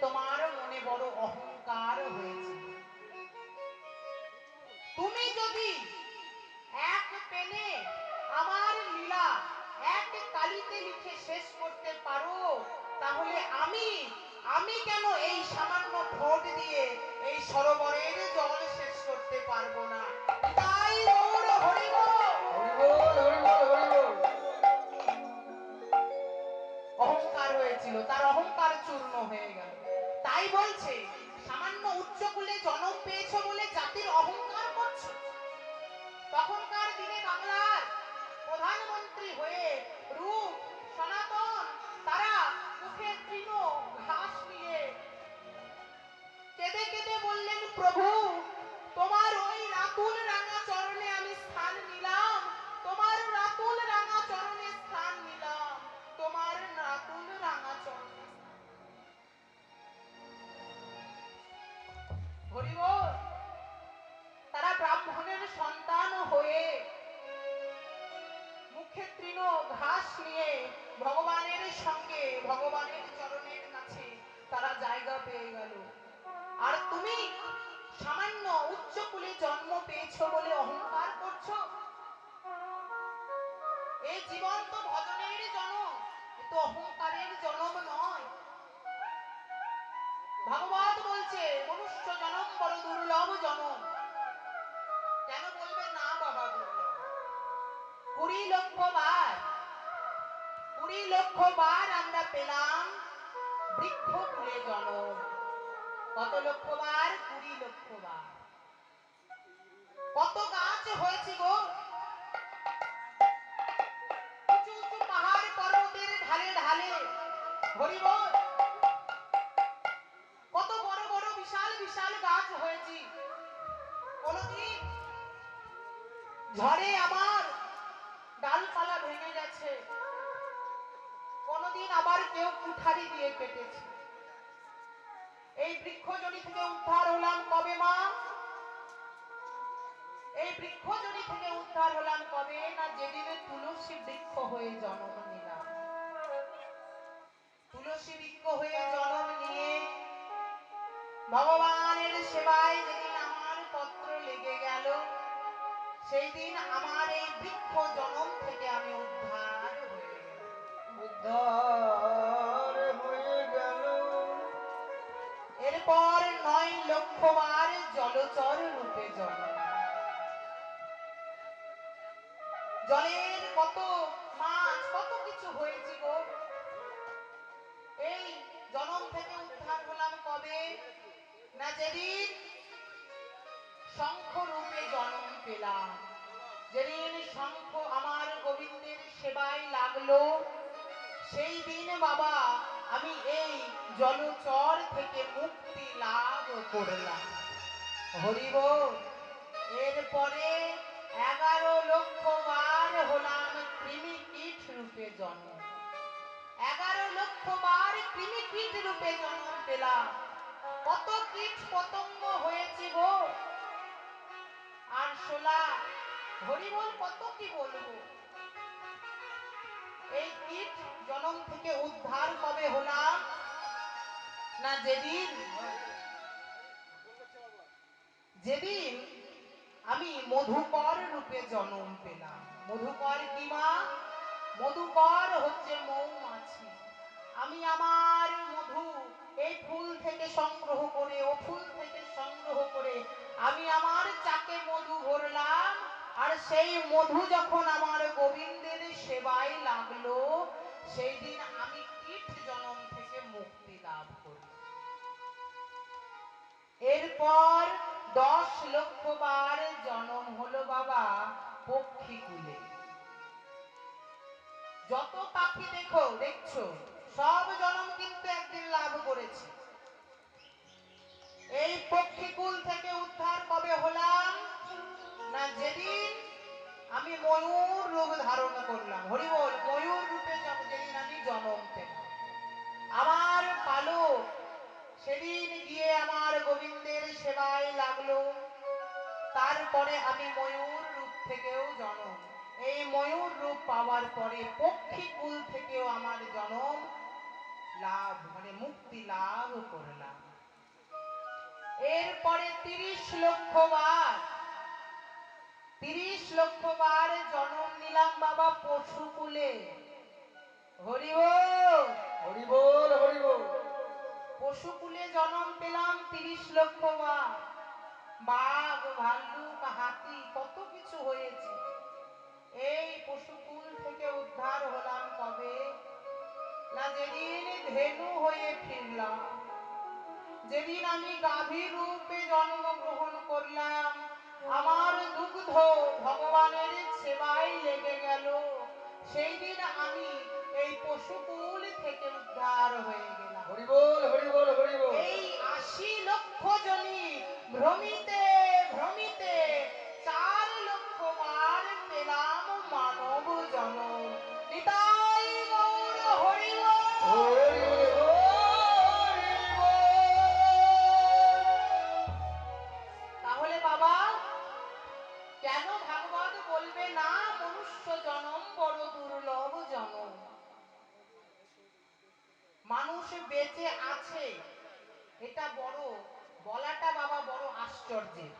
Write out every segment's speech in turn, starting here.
তোমার মনে বড় অহংকার হয়েছে। বলছে ঘাস নিয়ে ভগবানের সঙ্গে, ভগবানের চরণের কাছে তারা জায়গা পেয়ে গেল। আর তুমি সামান্য উচ্চ কুলে জন্ম পেয়েছ বলে অহংকার করছ? এই জীবন তো ভজনের জনম তো অহংকারের জনম নয়। ভাগবত বলছে, মনুষ্য জনম বড় দুর্লভ জনম। কেন বলবে না বাবা কুড়ি লক্ষ বার কুড়ি লক্ষ বার আমরা পেলাম বৃক্ষ ফুলে জনম কত লক্ষ বার? কুড়ি লক্ষ বার। কত গাছ হয়েছে গো? পাহাড় পর্বতের ঢালে ঢালে। হরিবল কুঠারি দিয়ে কেটেছে। এই বৃক্ষজনি থেকে উদ্ধার হলাম কবে, মা? এই বৃক্ষজনি থেকে উদ্ধার হলাম কবে? না যেদিনে তুলসী বৃক্ষ হয়ে জন্ম নিলাম। তুলসী বৃক্ষ হয়ে জন্ম নিয়ে ভগবানের সেবায় যেদিন আমার পত্র লেগে গেল সেই দিন আমার এই বৃক্ষ জনম থেকে আমি উদ্ধার কত মাছ, কত কিছু হয়েছে গো। এই জনম থেকে উদ্ধার হলাম কবে? না যেদিন শঙ্খ রূপে জন্ম পেলাম। যেদিন শঙ্খ আমার গোবিন্দের সেবায় লাগল, সেই দিন বাবা আমি এই জলচর থেকে মুক্তি লাভ করলাম। হরিব, এরপরে এগারো লক্ষ বার হলাম কৃমি কীট রূপে জন্ম। এগারো লক্ষ বার কৃমি কীট রূপে জন্ম পেলাম। কত কীট পতঙ্গ হয়েছে গো। আর শোলা, হরিবল, কত কি বলব? এই কীট জনম থেকে উদ্ধার কবে হলাম? না, যেদিন যেদিন আমি মধুকর রূপে জন্ম পেলাম। মধুকর কি মা? মধুকর হচ্ছে মৌমাছি। আমি আমার মধু এই ফুল থেকে সংগ্রহ করে, ও ফুল থেকে সংগ্রহ করে আমি আমার চাকে মধু ভরলাম। আর সেই মধু যখন আমার গোবিন্দের সেবায় লাগল, সেই দিন আমি কীট জনম থেকে মুক্তি লাভ করি। এরপর দশ লক্ষ বার জনম হলো বাবা পক্ষী কুলে। যত পাখি দেখো, দেখছ, সব জনম কিন্তু একদিন লাভ করেছে। এই পক্ষীকুল থেকে উদ্ধার কবে হলাম না যেদিন আমি ময়ূর রূপ ধারণ করলাম। হরিবল ময়ূর রূপে যেদিন আমি জন্ম পেলাম। আমার পালক সেদিন গিয়ে আমার গোবিন্দের সেবায় লাগল। তারপরে আমি ময়ূর রূপ থেকেও জনম। এই ময়ূর রূপ পাওয়ার পরে পক্ষী কুল থেকেও আমার জনম লাভ মানে মুক্তি লাভ করলাম। এরপরে তিরিশ লক্ষ বার, তিরিশ লক্ষ বার জন্ম নিলাম বাবা পশুকুলে হরিব হরি বল হরি বল পশুকুলে জন্ম পেলাম তিরিশ লক্ষ বার। বাঘ, ভাল্লুক, হাতি, কত কিছু হয়েছে। এই পশুকুল থেকে উদ্ধার হলাম কবে? না যেদিন ধেনু হয়ে ফিরলাম, যেদিন আমি গাভীর রূপে জন্মগ্রহণ করলাম, আমার দুগ্ধ ভগবানের সেবায় লেগে গেল। সেই দিন আমি এই পশুকুল থেকে উদ্ধার হয়ে গেলাম। হরি বল হরি বল হরি বল। এই আশি লক্ষ জনী ভ্রমিতে ভ্রমিতে মানুষ বেঁচে আছে, এটা বড়, বলাটা বাবা বড় আশ্চর্যের।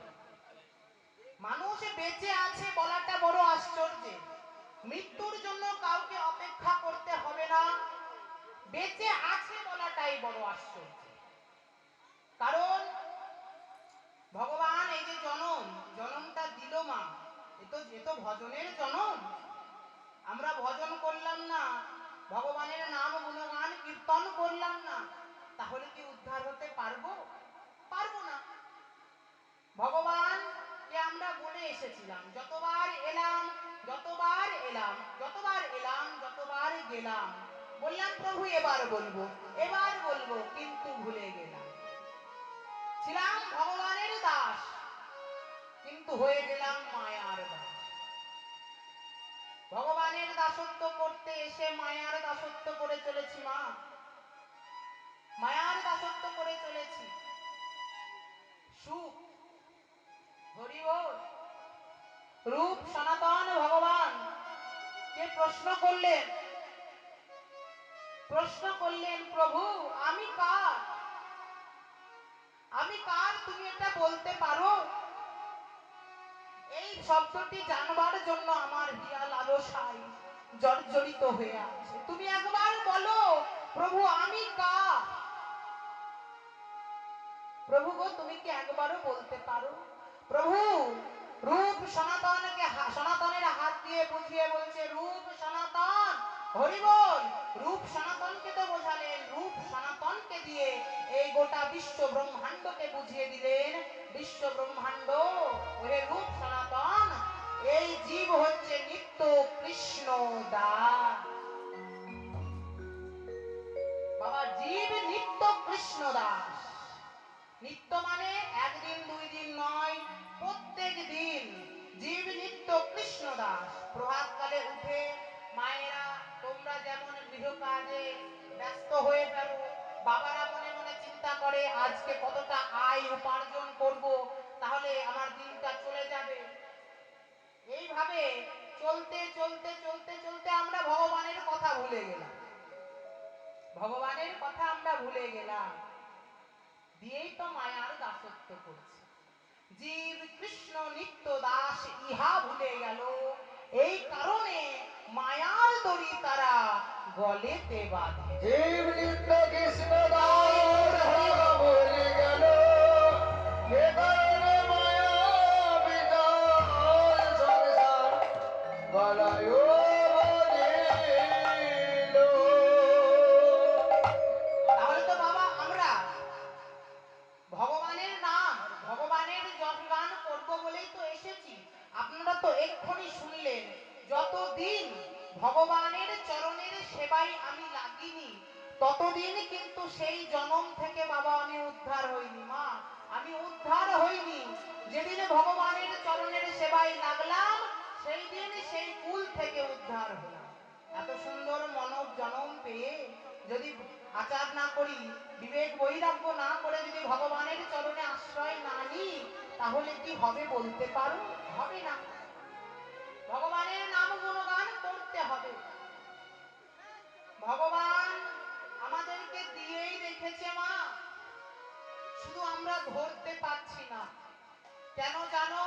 মানুষ বেঁচে আছে বলাটা বড় আশ্চর্যের। মৃত্যুর জন্য কাউকে অপেক্ষা করতে হবে না। বেঁচে আছে বলাটাই বড় আশ্চর্য। কারণ ভগবান এই যে জনম, জনমটা দিল মা, এ তো এ তো ভজনের জনম। আমরা ভজন করলাম না ভগবানের নাম গুণগান কীর্তন করলাম না, তাহলে কি উদ্ধার হতে পারব? পারব না। ভগবান কে আমরা বলে এসেছিলাম, যতবার এলাম যতবার এলাম যতবার এলাম, যতবার গেলাম, বললাম, প্রভু, এবার বলব এবার বলব, কিন্তু ভুলে গেলাম। ছিলাম ভগবানের দাস, কিন্তু হয়ে গেলাম মায়ার দাস। ভগবানের দাসত্ব করতে এসে মায়ার দাসত্ব করে চলেছি মা। মায়ার দাসত্ব করে চলেছি। সুখ হরি রূপ, সনাতন ভগবান কে প্রশ্ন করলেন। প্রশ্ন করলেন, প্রভু, আমি কার? আমি কার? তুমি এটা বলতে পারো? এই শব্দটি জানবার জন্য আমার হিয়া লালসাই জর্জরিত হয়ে আছে। তুমি একবার বলো, প্রভু, আমি কার? প্রভু গো, তুমি কি একবারও বলতে পারো? প্রভু, রূপ সনাতনকে সনাতনের হাত দিয়ে বুঝিয়ে বলছে, রূপ সনাতন, হরি বল, রূপ সনাতনকে তো বোঝালেন, রূপ সনাতনকে দিয়ে এই গোটা বিশ্ব ব্রহ্মাণ্ডকে বুঝিয়ে দিলেন। বিশ্ব ব্রহ্মাণ্ড ওরে রূপ সনাতন, এই জীব হচ্ছে নিত্য কৃষ্ণ দাস বাবা, জীব নিত্য কৃষ্ণ দাস নিত্য মানে একদিন, দুই দিন নয়, প্রত্যেক দিন জীব নিত্য কৃষ্ণ দাস। প্রভাত কালে উঠে মায়েরা, তোমরা যেমন গৃহ কাজে ব্যস্ত হয়ে ফেলো বাবারা চিন্তা করে, আজকে কতটা আয় উপার্জন করব, তাহলে আমার দিনটা চলে যাবে। এইভাবে চলতে চলতে চলতে চলতে আমরা ভগবানের কথা ভুলে গেলাম। ভগবানের কথা আমরা ভুলে গেলাম। দিয়েই তো মায়ার দাসত্ব করছে। জীব কৃষ্ণ নিত্য দাস, ইহা ভুলে গেল। এই কারণে মায়ার দড়ি তারা গলেতে বাঁধে জীব নিত্য কৃষ্ণ বলে গেল মায়া বিদায় সংসার গলায় তাহলে তো বাবা আমরা ভগবানের নাম ভগবানের যশগান করব বলেই তো এসেছি। আপনারা তো এক্ষুনি শুনলেন যতদিন ভগবানের চরণের সেবায় আমি লাগিনি। ততদিন কিন্তু সেই জনম থেকে বাবা, আমি উদ্ধার হইনি, মা। আমি উদ্ধার হইনি। যেদিন ভগবানের চরণের সেবায় লাগলাম সেই দিন সেই কুল থেকে উদ্ধার হলাম। এত সুন্দর মানব জনম পেয়ে যদি আচার না করি, বিবেক বৈরাগ্য না করে যদি ভগবানের চরণে আশ্রয় না নিই, তাহলে কি হবে বলতে পারো? হবে না ভগবানের নাম গুণগান করতে হবে। ভগবান আমাদেরকে দিয়েই রেখেছে আমরা ধরতে পারছি না। কেন জানো?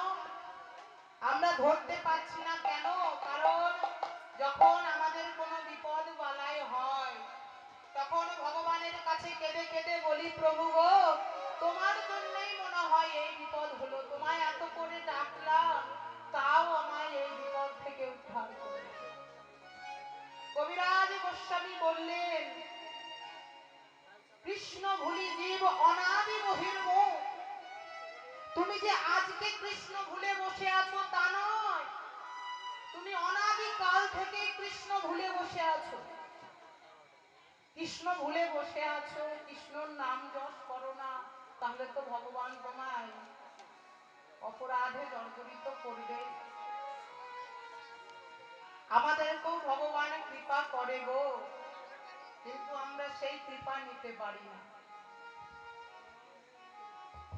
আমরা ধরতে পারছি না কেন? কারণ যখন আমাদের কোনো বিপদ বালাই হয়, তখন ভগবানের কাছে কেঁদে কেঁদে বলি, প্রভু গো, তোমার জন্যই মনে হয় এই বিপদ হলো। তোমায় এত করে ডাকলাম, তাও আমায় এই বিপদ থেকে উদ্ধার করে। কবিরাজ গোস্বামী বললেন, কৃষ্ণ ভুলি জীব অনাদি বহির্মুখ। তুমি যে আজকে কৃষ্ণ ভুলে বসে আছো তা নয়, তুমি অনাদি কাল থেকে কৃষ্ণ ভুলে বসে আছো। কৃষ্ণ ভুলে বসে আছো, কৃষ্ণর নাম যশ করো না, তাহলে তো ভগবান তোমায় অপরাধে জর্জরিত করবে। আমাদেরকেও ভগবান কৃপা করে গো। কিন্তু আমরা সেই কৃপা নিতে পারি না।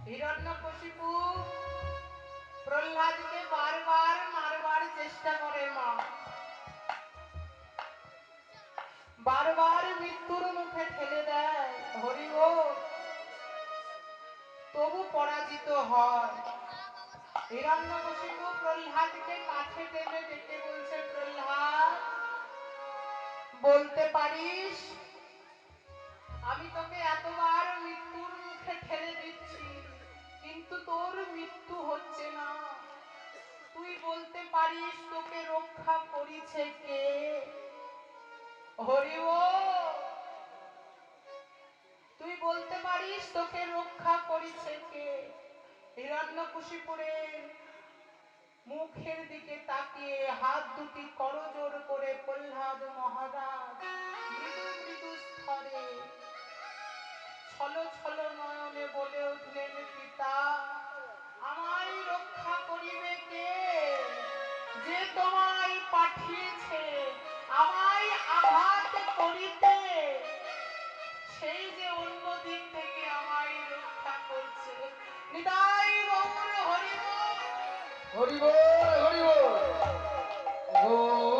হিরণ্যকশিপু, প্রহ্লাদকে বারবার, মারবার চেষ্টা করে মা। বারবার মৃত্যুর মুখে ঠেলে দেয় হরিব তবু পরাজিত হয়। বলতে পারিস? আমি তোকে এতবার মৃত্যুর মুখে ঠেলে দিচ্ছি, কিন্তু তোর মৃত্যু হচ্ছে না। তুই বলতে পারিস তোকে রক্ষা করিছে কে? হরি তুই বলতে পারিস তোকে রক্ষা করিছে কে? হিরণ্যকুশিপুরের মুখের দিকে তাকিয়ে হাত দুটি করজোর করে প্রহ্লাদ মহারাজ মৃদু মৃদু স্তরে ছল ছল নয়নে বলে হরিব হরি বল। হরি বল। গৌরা